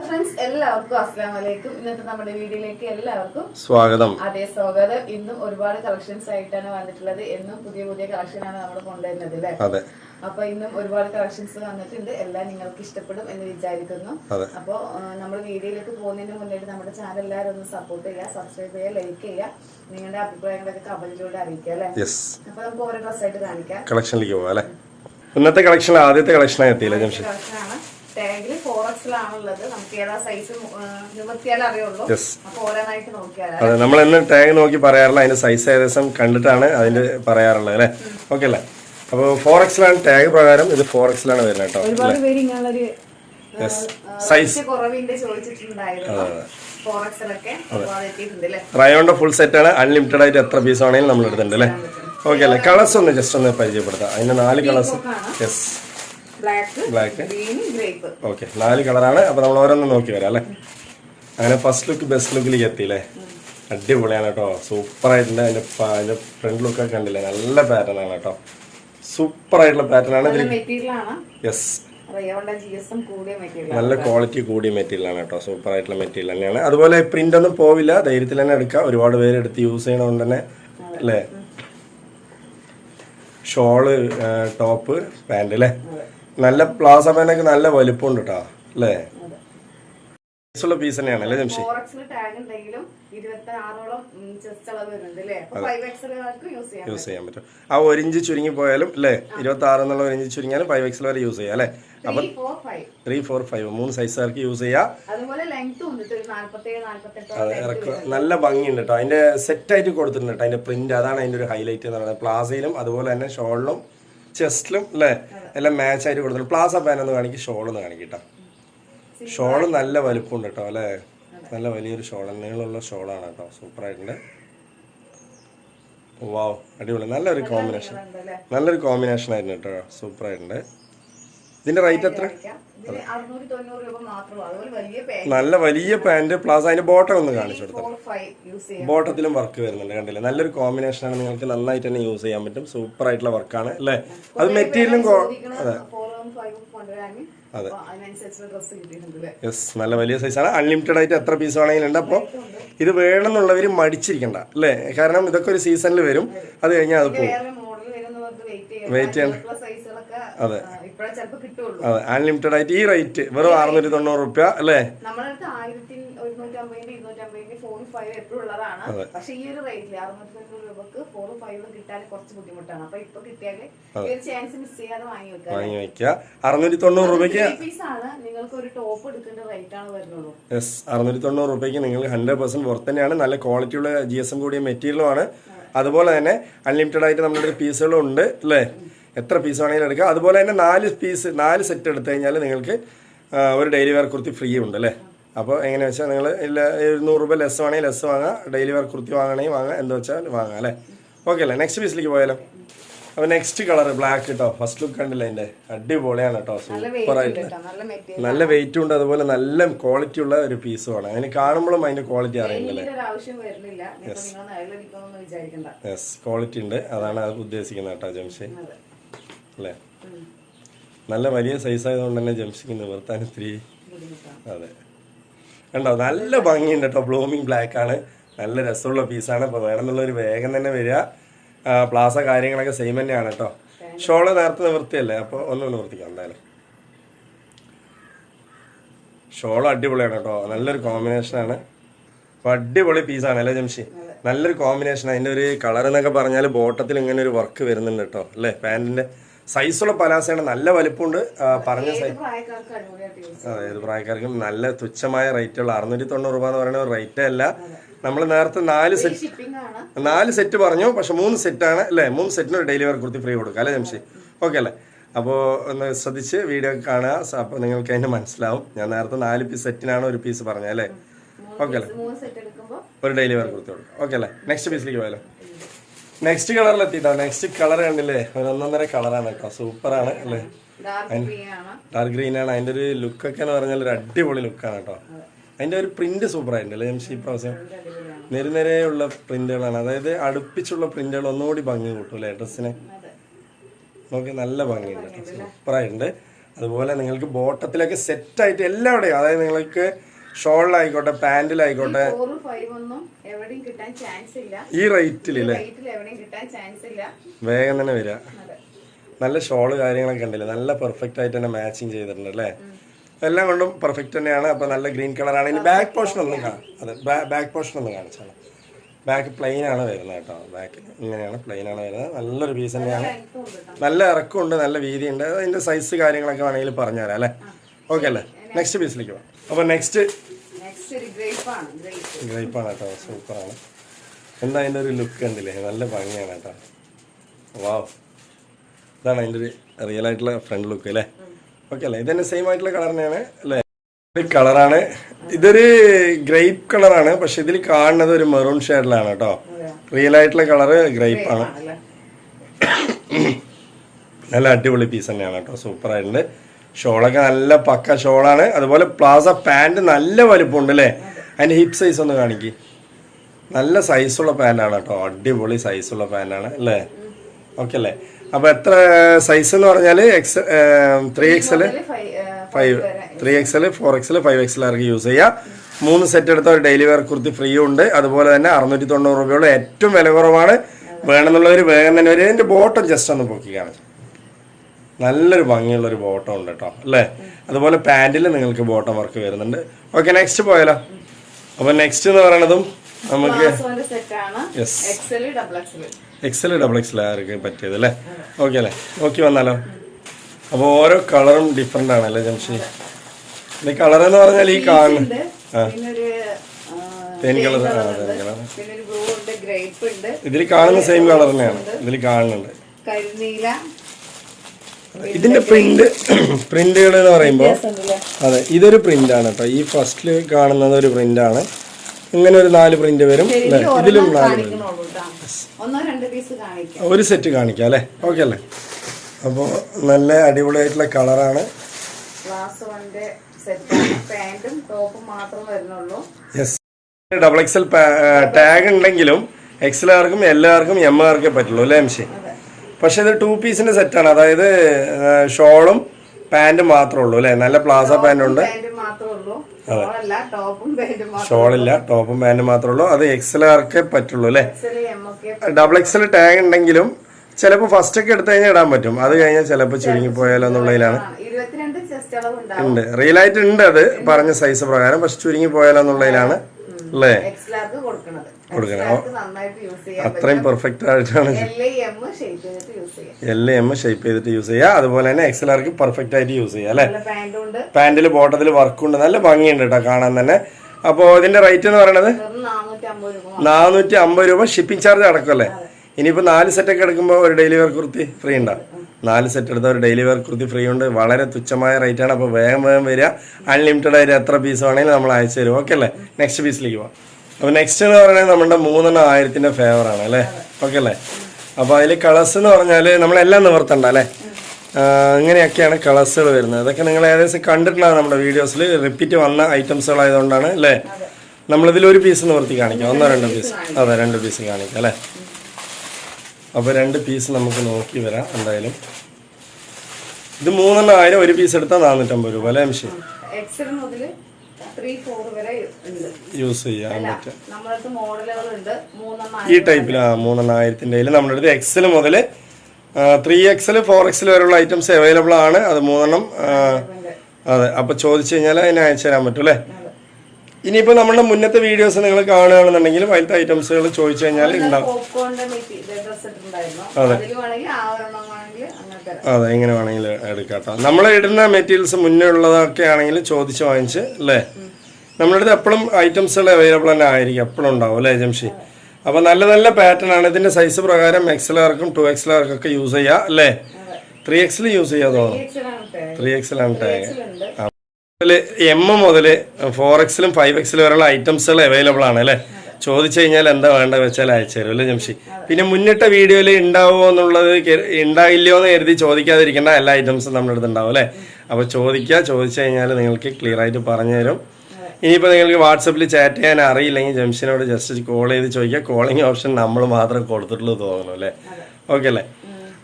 Friends എല്ലാവർക്കും അസ്സാം വലൈക്കും ഇന്നത്തെ നമ്മുടെ വീഡിയോയിലേക്ക് എല്ലാവർക്കും സ്വാഗതം. അതെ സ്വാഗതം. ഇന്നും ഒരുപാട് കളക്ഷൻസ് ആയിട്ടാണ് വന്നിട്ടുള്ളത്. എന്നും പുതിയ പുതിയ കളക്ഷൻ ആണ് നമ്മൾ കൊണ്ടുവരുന്നത് അല്ലേ? അപ്പൊ ഇന്നും ഒരുപാട് കളക്ഷൻസ് വന്നിട്ടുണ്ട്. എല്ലാം നിങ്ങൾക്ക് ഇഷ്ടപ്പെടും എന്ന് വിചാരിക്കുന്നു. അപ്പൊ അപ്പോൾ നമ്മൾ വീഡിയോയിലേക്ക് പോകുന്നതിന് മുന്നേറ്റ് നമ്മുടെ ചാനൽ എല്ലാവരും ഒന്ന് സപ്പോർട്ട് ചെയ്യുക സബ്സ്ക്രൈബ് ചെയ്യുക ലൈക്ക് ചെയ്യുക. നിങ്ങളുടെ അഭിപ്രായങ്ങളൊക്കെ കമന്റിലൂടെ അറിയിക്കുക അല്ലേ? അപ്പൊ നമുക്ക് ഓരോ ഡ്രസ് ആയിട്ട് കാണിക്കാം. കളക്ഷനിലേക്ക് പോവാം അല്ലേ? ഇന്നത്തെ കളക്ഷൻ ആദ്യത്തെ കളക്ഷനായി എത്തിയില്ല ജംഷി കളക്ഷനാണ് ടാഗിൽ ഫോർ എക്സിലാണുള്ളത് നമുക്ക് ഏതാ സൈസ് നിവർത്തിയാലേ അറിയുള്ളൂ. അപ്പൊ ഓരോന്നായിട്ട് നോക്കിയാലേ. അതെ നമ്മൾ എന്ന് ടാഗ് നോക്കി പറയാറില്ല അതിന്റെ സൈസ് ഏകദേശം കണ്ടിട്ടാണ് അതിന്റെ പറയാറുള്ളത് അല്ലേ? ഓക്കെ അല്ലേ? അപ്പോൾ ഫോർ എക്സിലാണ് ടാഗ് പ്രകാരം ഇത് ഫോർ എക്സിലാണ് വരുന്നത് കേട്ടോ ഒരുപാട് പേര് സൈസ് കുറവിന്റെ ചോദിച്ചിട്ടുണ്ടായിരുന്നു. റയോണിന്റെ ഫുൾ സെറ്റ് ആണ്. അൺലിമിറ്റഡ് ആയിട്ട് എത്ര പീസ് ആണെങ്കിലും നമ്മൾ എടുത്തിട്ടുണ്ട് അല്ലേ? ഓക്കെ അല്ലേ? കളേഴ്സ് ഒന്ന് ജസ്റ്റ് ഒന്ന് പരിചയപ്പെടുത്താം. അതിന്റെ നാല് കളേഴ്സ് യെസ് ബ്ലാക്ക് ഓക്കെ നാല് കളറാണ്. അപ്പോൾ നമ്മൾ ഓരോന്നും നോക്കി വരാം അല്ലേ? അങ്ങനെ ഫസ്റ്റ് ലുക്ക് ബെസ്റ്റ് ലുക്കിലേക്ക് എത്തിയില്ലേ? അടിപൊളിയാണ് കേട്ടോ. സൂപ്പർ ആയിട്ടുണ്ട് അതിന്റെ ഫ്രണ്ട് ലുക്കൊക്കെ കണ്ടില്ലേ? നല്ല പാറ്റേൺ ആണ് കേട്ടോ. സൂപ്പർ ആയിട്ടുള്ള പാറ്റേൺ ആണ് യെസ് നല്ല ക്വാളിറ്റി കൂടിയ മെറ്റീരിയൽ ആണ് കേട്ടോ. സൂപ്പർ ആയിട്ടുള്ള മെറ്റീരിയൽ തന്നെയാണ്. അതുപോലെ പ്രിന്റ് ഒന്നും പോവില്ല. ധൈര്യത്തിൽ തന്നെ എടുക്കാം. ഒരുപാട് പേര് എടുത്ത് യൂസ് ചെയ്യണതുകൊണ്ട് തന്നെ അല്ലേ? ഷോൾ ടോപ്പ് പാന്റ് അല്ലേ? നല്ല പ്ലാസ പാനൊക്കെ നല്ല വലുപ്പമുണ്ട് കേട്ടോ അല്ലേ? ഉള്ള പീസ് തന്നെയാണ് ജംഷി? യൂസ് ചെയ്യാം ചെയ്യാൻ പറ്റും. ആ ഒരു ഇഞ്ച് ചുരുങ്ങി പോയാലും അല്ലേ? ഇരുപത്തി ആറ് എന്നുള്ള ഒരു ഇഞ്ച് ചുരുങ്ങിയാലും ഫൈവ് എക്സിൽ വരെ യൂസ് ചെയ്യാം അല്ലേ? അപ്പൊ ത്രീ ഫോർ ഫൈവ് മൂന്ന് സൈസുകാർക്ക് യൂസ് ചെയ്യാം? അതെ നല്ല ഭംഗിയുണ്ട് കേട്ടോ അതിന്റെ സെറ്റ് ആയിട്ട് കൊടുത്തിട്ടുണ്ട് കേട്ടോ അതിന്റെ പ്രിന്റ് അതാണ് അതിന്റെ ഒരു ഹൈലൈറ്റ് എന്ന് പറയുന്നത്. പ്ലാസയിലും അതുപോലെ തന്നെ ഷോളിലും ചെസ്റ്റിലും അല്ലേ? എല്ലാം മാച്ച് ആയിട്ട് കൊടുത്തിട്ടുണ്ട്. പ്ലാസ പാൻ ഒന്ന് കാണിക്കും ഷോൾ ഒന്ന് കാണിക്കട്ടോ ഷോൾ നല്ല വലുപ്പമുണ്ട് കേട്ടോ അല്ലേ? നല്ല വലിയൊരു ഷോൾ നീളമുള്ള ഷോളാണ് കേട്ടോ. സൂപ്പർ ആയിട്ടുണ്ട്. വാവ് അടിപൊളി. നല്ലൊരു കോമ്പിനേഷൻ നല്ലൊരു കോമ്പിനേഷൻ ആയിരുന്നു കേട്ടോ. സൂപ്പർ ആയിട്ടുണ്ട്. ഇതിന്റെ റേറ്റ് എത്ര? നല്ല വലിയ പാന്റ് പ്ലസ് അതിന്റെ ബോട്ടം ഒന്ന് കാണിച്ചു കൊടുത്തു ബോട്ടത്തിലും വർക്ക് വരുന്നുണ്ട് കണ്ടില്ലേ? നല്ലൊരു കോമ്പിനേഷൻ ആണ് നിങ്ങൾക്ക് നന്നായിട്ട് തന്നെ യൂസ് ചെയ്യാൻ പറ്റും. സൂപ്പർ ആയിട്ടുള്ള വർക്കാണ് അല്ലേ? അത് മെറ്റീരിയലും അതെ. അതെ. യെസ് നല്ല വലിയ സൈസാണ് അൺലിമിറ്റഡ് ആയിട്ട് എത്ര പീസ് വേണമെങ്കിലും ഉണ്ട്. അപ്പോൾ ഇത് വേണമെന്നുള്ളവർ മടിച്ചിരിക്കണ്ട അല്ലേ? കാരണം ഇതൊക്കെ ഒരു സീസണിൽ വരും. അത്. കഴിഞ്ഞാൽ അത് പോകും. വെയിറ്റ് ചെയ്യണം. അതെ. അതെ അൺലിമിറ്റഡ് ആയിട്ട് ഈ റേറ്റ് വെറും അറുന്നൂറ്റി തൊണ്ണൂറ് റുപ്യ അല്ലേ? വാങ്ങി വെക്കുക അറുന്നൂറ്റി തൊണ്ണൂറ് രൂപയ്ക്ക് നിങ്ങൾക്ക് യെസ് അറുന്നൂറ്റി തൊണ്ണൂറ് റുപ്യക്ക് നിങ്ങൾ ഹൺഡ്രഡ് പെർസെന്റ് പുറത്ത് തന്നെയാണ്. നല്ല ക്വാളിറ്റിയുള്ള ജി എസ് എം കൂടിയ മെറ്റീരിയലും ആണ്. അതുപോലെ തന്നെ അൺലിമിറ്റഡ് ആയിട്ട് നമ്മുടെ പീസുകളും ഉണ്ട് അല്ലേ? എത്ര പീസ് വേണമെങ്കിലും എടുക്കാം. അതുപോലെ തന്നെ നാല് പീസ് നാല് സെറ്റ് എടുത്തു കഴിഞ്ഞാൽ നിങ്ങൾക്ക് ഒരു ഡെയിലി വെയർ കുർത്തി ഫ്രീ ഉണ്ട് അല്ലേ? അപ്പോൾ എങ്ങനെയാ വെച്ചാൽ നിങ്ങൾ ഇല്ല ഇരുന്നൂറ് രൂപ ലെസ് വേണമെങ്കിൽ ലെസ് വാങ്ങാം. ഡെയിലി വെയർ കുർത്തി വാങ്ങണമെങ്കിൽ വാങ്ങാം. എന്താ വെച്ചാൽ വാങ്ങാം അല്ലേ? ഓക്കെ അല്ലേ? നെക്സ്റ്റ് പീസിലേക്ക് പോയാലോ? അപ്പോൾ നെക്സ്റ്റ് കളർ ബ്ലാക്ക് കേട്ടോ ഫസ്റ്റ് ലുക്ക് കണ്ടില്ല അതിന്റെ അടിപൊളിയാണ് കേട്ടോ ആയിട്ട്. നല്ല വെയിറ്റും ഉണ്ട്. അതുപോലെ നല്ല ക്വാളിറ്റി ഉള്ള ഒരു പീസുമാണ് അതിന് കാണുമ്പോഴും അതിന്റെ ക്വാളിറ്റി അറിയുന്നില്ലേ വിചാരിക്കണ്ട. യെസ് ക്വാളിറ്റി ഉണ്ട്. അതാണ് അത് ഉദ്ദേശിക്കുന്നത് കേട്ടോ ജംഷി. അല്ലേ? നല്ല വലിയ സൈസ് ആയതുകൊണ്ട് തന്നെ ജംസിക്കുന്നത് നിവർത്താൻ ഇത്തിരി അതെ. കണ്ടോ? നല്ല ഭംഗിയുണ്ട് കേട്ടോ ബ്ലൂമിങ് ബ്ലാക്ക് ആണ്. നല്ല രസമുള്ള പീസാണ് അപ്പോൾ വേണമെന്നുള്ളൊരു വേഗം തന്നെ വരിക. പ്ലാസ കാര്യങ്ങളൊക്കെ സെയിം തന്നെയാണ് കേട്ടോ ഷോൾ നേരത്തെ നിവൃത്തിയല്ലേ? അപ്പോൾ ഒന്ന് നിവർത്തിക്കാം എന്തായാലും. ഷോൾ അടിപൊളിയാണ് കേട്ടോ നല്ലൊരു കോമ്പിനേഷനാണ് അപ്പോൾ അടിപൊളി പീസാണ് അല്ലേ ജംഷി? നല്ലൊരു കോമ്പിനേഷൻ അതിന്റെ ഒരു കളർ എന്നൊക്കെ പറഞ്ഞാൽ ബോട്ടത്തിൽ ഇങ്ങനെ ഒരു വർക്ക് വരുന്നുണ്ട് കേട്ടോ അല്ലേ? പാന്റിന്റെ സൈസുള്ള പലാസയാണ് നല്ല വലിപ്പമുണ്ട് പറഞ്ഞ സൈസ് അതെ ഏത് പ്രായക്കാർക്കും നല്ല തുച്ഛമായ റേറ്റുള്ള അറുന്നൂറ്റി തൊണ്ണൂറ് രൂപ എന്ന് പറയുന്ന റേറ്റ് അല്ല. നമ്മൾ നേരത്തെ നാല് സെറ്റ് നാല് സെറ്റ് പറഞ്ഞു പക്ഷെ മൂന്ന് സെറ്റാണ് അല്ലേ? മൂന്ന് സെറ്റിന് ഒരു ഡെയിലി വർക്ക് കുർത്തി ഫ്രീ കൊടുക്കുക അല്ലേ ജംഷി? ഓക്കെ അല്ലേ? അപ്പോൾ ഒന്ന് ശ്രദ്ധിച്ച് വീഡിയോ കാണുക. അപ്പോൾ നിങ്ങൾക്ക് അതിന്റെ മനസ്സിലാവും. ഞാൻ നേരത്തെ നാല് പീസ് സെറ്റിനാണ് ഒരു പീസ് പറഞ്ഞത് അല്ലേ? ഓക്കെ അല്ലേ? ഒരു ഡെയിലി വർക്ക് കുർത്തി കൊടുക്കുക ഓക്കെ അല്ലേ? നെക്സ്റ്റ് പീസിലേക്ക് പോയാലോ? നെക്സ്റ്റ് കളറിൽ എത്തിട്ടോ? നെക്സ്റ്റ് കളർ കണ്ടില്ലേ? ഒരു ഒന്നൊന്നര കളറാണ് കേട്ടോ. സൂപ്പറാണ് അല്ലേ? ഡാർക്ക് ഗ്രീൻ ആണ്. അതിന്റെ ഒരു ലുക്കൊക്കെ എന്ന് പറഞ്ഞാൽ ഒരു അടിപൊളി ലുക്കാണ് കേട്ടോ. അതിന്റെ ഒരു പ്രിന്റ് സൂപ്പർ ആയിട്ടുണ്ടല്ലേ എം സി പ്രാവശ്യം നിരനിരയുള്ള പ്രിന്റുകളാണ് അതായത് അടുപ്പിച്ചുള്ള പ്രിന്റുകൾ ഒന്നുകൂടി ഭംഗി കൂട്ടും അല്ലേ ഡ്രസ്സിന് നോക്കി നല്ല ഭംഗിയുണ്ട് സൂപ്പറായിട്ടുണ്ട് അതുപോലെ നിങ്ങൾക്ക് ബോട്ടത്തിലൊക്കെ സെറ്റായിട്ട് എല്ലാവിടെയും അതായത് നിങ്ങൾക്ക് ഷോളിലായിക്കോട്ടെ ഇല്ല. ഈ റേറ്റിലല്ലേ വേഗം തന്നെ വരിക നല്ല ഷോൾ കാര്യങ്ങളൊക്കെ ഉണ്ടല്ലേ? നല്ല പെർഫെക്റ്റ് ആയിട്ട് തന്നെ മാച്ചിങ് ചെയ്തിട്ടുണ്ട് അല്ലേ? എല്ലാം കൊണ്ടും പെർഫെക്റ്റ് തന്നെയാണ്. അപ്പോൾ നല്ല ഗ്രീൻ കളറാണ് ഇനി ബാക്ക് പോർഷൻ ഒന്നും കാണാം അതെ ബാക്ക് പോർഷൻ ഒന്നും കാണിച്ചാണ്. ബാക്ക് പ്ലെയിൻ ആണ് വരുന്നത് കേട്ടോ. ബാക്ക് ഇങ്ങനെയാണ് പ്ലെയിൻ ആണ് വരുന്നത്. നല്ലൊരു പീസ് തന്നെയാണ്. നല്ല ഇറക്കമുണ്ട് നല്ല വീതിയുണ്ട്. അതിന്റെ സൈസ് കാര്യങ്ങളൊക്കെ വേണമെങ്കിൽ പറഞ്ഞുതരാം അല്ലേ? ഓക്കെ അല്ലേ? നെക്സ്റ്റ് പീസിലേക്ക് പോകാം അപ്പോൾ നെക്സ്റ്റ് ഗ്രേപ്പ് ആണ് ഗ്രേപ്പാണ് കേട്ടോ സൂപ്പറാണ്. എന്താ അതിന്റെ ഒരു ലുക്ക് കണ്ടില്ലേ? നല്ല ഭംഗിയാണ് കേട്ടോ. വാവ് ഇതാണ് അതിന്റെ ഒരു റിയൽ ആയിട്ടുള്ള ഫ്രണ്ട് ലുക്ക് അല്ലേ? ഓക്കെ അല്ലേ? ഇതന്നെ സെയിം ആയിട്ടുള്ള കളർ തന്നെയാണ് അല്ലേ? ഒരു കളറാണ് ഇതൊരു ഗ്രേപ്പ് കളറാണ് പക്ഷെ ഇതിൽ കാണുന്നത് ഒരു മെറൂൺ ഷെയ്ഡിലാണ് കേട്ടോ. റിയൽ ആയിട്ടുള്ള കളറ് ഗ്രേപ്പ് ആണ്. നല്ല അടിപൊളി പീസ് തന്നെയാണ് കേട്ടോ. സൂപ്പർ ആയിട്ടുണ്ട്. ഷോളൊക്കെ നല്ല പക്ക ഷോളാണ്. അതുപോലെ പ്ലാസ പാന്റ് നല്ല വലുപ്പമുണ്ട് അല്ലേ അതിന്റെ ഹിപ്പ് സൈസ് ഒന്ന് കാണിക്കി. നല്ല സൈസുള്ള പാന്റാണ് കേട്ടോ അടിപൊളി സൈസുള്ള പാന്റാണ് അല്ലേ? ഓക്കെ അല്ലേ? അപ്പോൾ എത്ര സൈസ് എന്ന് പറഞ്ഞാൽ X three XL five three XL four XL five XL ആർക്ക് യൂസ് ചെയ്യാം. മൂന്ന് സെറ്റ് എടുത്ത ഒരു ഡെയിലി വെയർ കുർത്തി ഫ്രീ ഉണ്ട്. അതുപോലെ തന്നെ അറുന്നൂറ്റി തൊണ്ണൂറ് രൂപയുള്ള ഏറ്റവും വില കുറവാണ്. വേണമെന്നുള്ളവർ വേഗം തന്നെ ഒരു എന്റെ ബോട്ടം ജസ്റ്റ് ഒന്ന് പൊക്കി കാണിച്ചു. നല്ലൊരു ഭംഗിയുള്ള ഒരു ബോട്ടം ഉണ്ട് കേട്ടോ അല്ലേ? അതുപോലെ പാന്റിൽ നിങ്ങൾക്ക് ബോട്ടം വർക്ക് വരുന്നുണ്ട്. ഓക്കെ നെക്സ്റ്റ് പോയാലോ? അപ്പൊ നെക്സ്റ്റ് എന്ന് പറയണതും നമുക്ക്. എക്സൽ ഡബിൾ എക്സൽ ആർക്ക് പറ്റിയത് അല്ലേ? ഓക്കെ അല്ലേ? നോക്കി വന്നാലോ? അപ്പോൾ ഓരോ കളറും ഡിഫറെന്റ് ആണ് അല്ലേ ജംഷി? ഈ കളർ എന്ന് പറഞ്ഞാൽ ഈ കാണുന്ന ആ. തേൻ കളർ ഇതിൽ കാണുന്ന സെയിം കളർ തന്നെയാണ്. ഇതിൽ കാണുന്നുണ്ട്. കരിനീല ഇതിന്റെ പ്രിന്റ് പ്രിന്റുകൾ എന്ന് പറയുമ്പോൾ അതെ ഇതൊരു പ്രിന്റ് ആണ് കേട്ടോ ഈ ഫസ്റ്റിൽ കാണുന്നത് ഒരു പ്രിന്റ് ആണ്. ഇങ്ങനെ ഒരു നാല് പ്രിന്റ് വരും. അല്ലേ? ഇതിലും നാല് ഒരു സെറ്റ് കാണിക്കാം അല്ലേ? ഓക്കെ അല്ലേ? അപ്പോൾ നല്ല അടിപൊളി ആയിട്ടുള്ള കളറാണ് ഡബിൾ എക്സൽ ടാഗ് ഉണ്ടെങ്കിലും എക്സലാർക്കും എല്ലാവർക്കും എം ആർക്കേ പറ്റുള്ളൂ അല്ലേ എം പക്ഷെ ഇത് ടു പീസിന്റെ സെറ്റാണ് അതായത് ഷോളും പാന്റും മാത്രമേ ഉള്ളൂ അല്ലേ? നല്ല പ്ലാസ പാന്റ് ഉണ്ട്. പാന്റും മാത്രമേ ഉള്ളൂ. ഷോളല്ല ടോപ്പും പാന്റും മാത്രമേ ഉള്ളൂ. അത് എക്സലാർക്കേ പറ്റുള്ളൂ അല്ലേ? ഡബിൾ എക്സൽ ടാഗ് ഉണ്ടെങ്കിലും ചിലപ്പോൾ ഫസ്റ്റ് ഒക്കെ എടുത്തു കഴിഞ്ഞാൽ ഇടാൻ പറ്റും. അത് കഴിഞ്ഞാൽ ചിലപ്പോൾ ചുരുങ്ങി പോയാലോ എന്നുള്ളതിലാണ്. ഉണ്ട്. റിയൽ ആയിട്ട് ഉണ്ട് അത് പറഞ്ഞ സൈസ് പ്രകാരം പക്ഷെ ചുരുങ്ങി പോയാലോ എന്നുള്ളതിലാണ് അല്ലേ? കൊടുക്കണം. അത്രയും പെർഫെക്റ്റ് ആയിട്ടാണ്. എൽ എം ഷേപ്പ് ചെയ്തിട്ട് യൂസ് ചെയ്യുക അതുപോലെ തന്നെ എക്സൽ ആർക്ക് പെർഫെക്റ്റ് ആയിട്ട് യൂസ് ചെയ്യുക അല്ലേ? പാന്റിൽ ബോട്ടത്തിൽ വർക്കുണ്ട് നല്ല ഭംഗിയുണ്ട് കേട്ടോ കാണാൻ തന്നെ. അപ്പോൾ ഇതിന്റെ റേറ്റ് എന്ന് പറയുന്നത് വെറും നാനൂറ്റി അമ്പത് രൂപ ഷിപ്പിംഗ് ചാർജ് അടക്കമല്ലേ ഇനിയിപ്പോൾ നാല് സെറ്റ് ഒക്കെ എടുക്കുമ്പോൾ ഒരു ഡെയിലി വെയർ കുർത്തി ഫ്രീ ഉണ്ടാവും നാല് സെറ്റ് എടുത്ത ഒരു ഡെയിലി വെയർ കുർത്തി ഫ്രീ ഉണ്ട്. വളരെ തുച്ഛമായ റേറ്റ് ആണ്. അപ്പോൾ വേഗം വേഗം വരിക. അൺലിമിറ്റഡ് ആയിട്ട് എത്ര പീസ് വേണമെങ്കിലും നമ്മൾ അയച്ചു തരും. ഓക്കെ അല്ലേ? നെക്സ്റ്റ് പീസിലേക്ക് പോവാം. അപ്പോൾ നെക്സ്റ്റ് എന്ന് പറയുന്നത് നമ്മുടെ മൂന്നെണ്ണം ആയിരത്തിന്റെ ഫേവർ ആണ് അല്ലേ? ഓക്കെ അല്ലേ? അപ്പോൾ അതിൽ കളേഴ്സ് എന്ന് പറഞ്ഞാൽ നമ്മളെല്ലാം നിവർത്തണ്ട അല്ലേ? അങ്ങനെയൊക്കെയാണ് കളേഴ്സുകൾ വരുന്നത്. അതൊക്കെ നിങ്ങൾ ഏകദേശം കണ്ടിട്ടുണ്ടാകും നമ്മുടെ വീഡിയോസിൽ റിപ്പീറ്റ് വന്ന ഐറ്റംസുകളായതുകൊണ്ടാണ് അല്ലേ? നമ്മളിതിൽ ഒരു പീസ് നിവർത്തി കാണിക്കാം. ഒന്നോ രണ്ടോ പീസ് അതെ രണ്ട് പീസ് കാണിക്കാം അല്ലേ? അപ്പോൾ രണ്ട് പീസ് നമുക്ക് നോക്കി വരാം എന്തായാലും. ഇത് മൂന്നെണ്ണം ആയിരം ഒരു പീസ് എടുത്താൽ നാനൂറ്റമ്പത് രൂപ അല്ലേ മിഷി? ത്രീ ഫോർ വരെ ഉണ്ട്. യൂസ് ചെയ്യാൻ പറ്റും. നമ്മളടുത്ത് മൂന്നെണ്ണം ഈ ടൈപ്പിലാ മൂന്നെണ്ണം ആയിരത്തിന്റെ കയ്യിൽ. നമ്മുടെ അടുത്ത് എക്സൽ മുതൽ ത്രീ എക്സൽ ഫോർ എക്സൽ വരെയുള്ള ഐറ്റംസ് അവൈലബിൾ ആണ്. അത് മൂന്നെണ്ണം അതെ. അപ്പോൾ ചോദിച്ചു കഴിഞ്ഞാൽ അതിനെ അയച്ചു തരാൻ പറ്റും അല്ലേ? ഇനിയിപ്പോൾ നമ്മുടെ മുന്നത്തെ വീഡിയോസ് നിങ്ങൾ കാണുകയാണെന്നുണ്ടെങ്കിൽ അതിലത്തെ ഐറ്റംസുകൾ ചോദിച്ചു കഴിഞ്ഞാൽ ഉണ്ടാവും. അതെ. വേണമെങ്കിൽ വേണമെങ്കിൽ അതെ എങ്ങനെ വേണമെങ്കിലും എടുക്കാം നമ്മൾ ഇടുന്ന മെറ്റീരിയൽസ് മുന്നേ ഉള്ളതൊക്കെ ആണെങ്കിൽ ചോദിച്ച് വാങ്ങിച്ച് അല്ലേ? നമ്മുടെ അടുത്ത് എപ്പോഴും ഐറ്റംസുകൾ അവൈലബിൾ തന്നെ ആയിരിക്കും എപ്പോഴും ഉണ്ടാവും അല്ലേ ജംഷി? അപ്പോൾ നല്ല നല്ല പാറ്റേൺ ആണ്. ഇതിന്റെ സൈസ് പ്രകാരം എക്സലാർക്കും ടു എക്സലാർക്കും ഒക്കെ യൂസ് ചെയ്യാം അല്ലേ? ത്രീ എക്സിൽ യൂസ് ചെയ്യാതോ. ത്രീ എക്സിലാണ് ടാഗ് എക്സലുണ്ട് എം മുതൽ ഫോർ എക്സിലും ഫൈവ് എക്സിലും വരെയുള്ള ഐറ്റംസുകൾ അവൈലബിൾ ആണ് അല്ലേ? ചോദിച്ചു കഴിഞ്ഞാൽ എന്താ വേണ്ടത് വെച്ചാൽ അയച്ചു തരും അല്ലേ ജംഷി? പിന്നെ മുന്നിട്ട വീഡിയോയിൽ ഉണ്ടാവുമോ എന്നുള്ളത് ഉണ്ടായില്ലയോ എന്ന് കരുതി ചോദിക്കാതിരിക്കേണ്ട എല്ലാ ഐറ്റംസും നമ്മുടെ അടുത്ത് ഉണ്ടാവും അല്ലേ? അപ്പോൾ ചോദിക്കുക ചോദിച്ചു കഴിഞ്ഞാൽ നിങ്ങൾക്ക് ക്ലിയർ ആയിട്ട് പറഞ്ഞു തരും. ഇനിയിപ്പോൾ നിങ്ങൾക്ക് വാട്സപ്പിൽ ചാറ്റ് ചെയ്യാൻ അറിയില്ലെങ്കിൽ ജംഷനോട് ജസ്റ്റ് കോൾ ചെയ്ത് ചോദിക്കുക. കോളിംഗ് ഓപ്ഷൻ നമ്മൾ മാത്രമേ കൊടുത്തിട്ടുള്ളൂ തോന്നുന്നു അല്ലേ? ഓക്കെ അല്ലേ?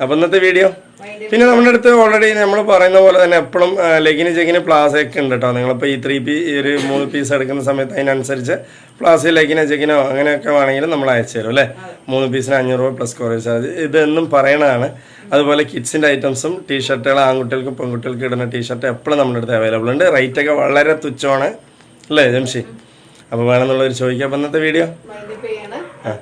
അപ്പോൾ ഇന്നത്തെ വീഡിയോ പിന്നെ നമ്മുടെ അടുത്ത് ഓൾറെഡി നമ്മൾ പറയുന്ന പോലെ തന്നെ എപ്പോഴും ലെഗിന് ചെഗിന് പ്ലാസ ഒക്കെ ഉണ്ട് കേട്ടോ നിങ്ങളിപ്പോൾ ഈ ത്രീ പീ ഒരു മൂന്ന് പീസ് എടുക്കുന്ന സമയത്ത് അതിനനുസരിച്ച് പ്ലാസ് ലെഗിനോ ചെഗിനോ അങ്ങനെയൊക്കെ വേണമെങ്കിൽ നമ്മൾ അയച്ചു തരും അല്ലേ? മൂന്ന് പീസിന് അഞ്ഞൂറ് രൂപ പ്ലസ് കൊറിയർ ചാർജ് ഇതെന്നും പറയണതാണ്. അതുപോലെ കിഡ്സിന്റെ ഐറ്റംസും ടീഷർട്ടുകൾ ആൺകുട്ടികൾക്കും പെൺകുട്ടികൾക്കും ഇടുന്ന ടീഷർട്ട് എപ്പോഴും നമ്മുടെ അടുത്ത് അവൈലബിൾ ഉണ്ട്. റേറ്റ് ഒക്കെ വളരെ തുച്ഛമാണ് അല്ലേ ജംഷി? അപ്പോൾ വേണമെന്നുള്ളവർ ചോദിക്കാം. അപ്പം ഇന്നത്തെ വീഡിയോ ആ.